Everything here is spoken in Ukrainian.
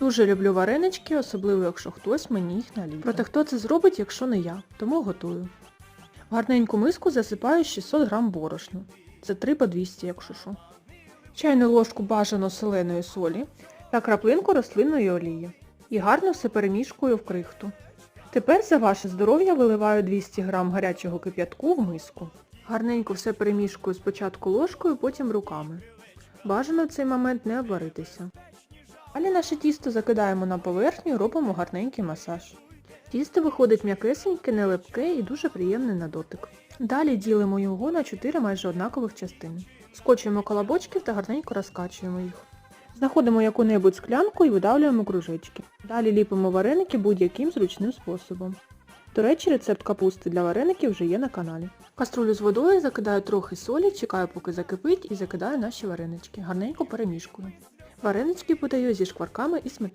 Дуже люблю варенички, особливо якщо хтось мені їх наліє. Проте хто це зробить, якщо не я, тому готую. В гарненьку миску засипаю 600 г борошну. Це 3 по 200, якщо що. Чайну ложку бажано соленої солі та краплинку рослинної олії. І гарно все перемішкую в крихту. Тепер за ваше здоров'я виливаю 200 г гарячого кип'ятку в миску. Гарненько все перемішкую спочатку ложкою, потім руками. Бажано в цей момент не обваритися. Далі наше тісто закидаємо на поверхню і робимо гарненький масаж. Тісто виходить м'якесеньке, нелепке і дуже приємне на дотик. Далі ділимо його на 4 майже однакових частини. Скочуємо колобочки та гарненько розкачуємо їх. Знаходимо яку-небудь склянку і видавлюємо кружечки. Далі ліпимо вареники будь-яким зручним способом. До речі, рецепт капусти для вареників вже є на каналі. Каструлю з водою закидаю трохи солі, чекаю поки закипить і закидаю наші варенички. Гарненько перемішкую. Варенички подаю зі шкварками і сметаною.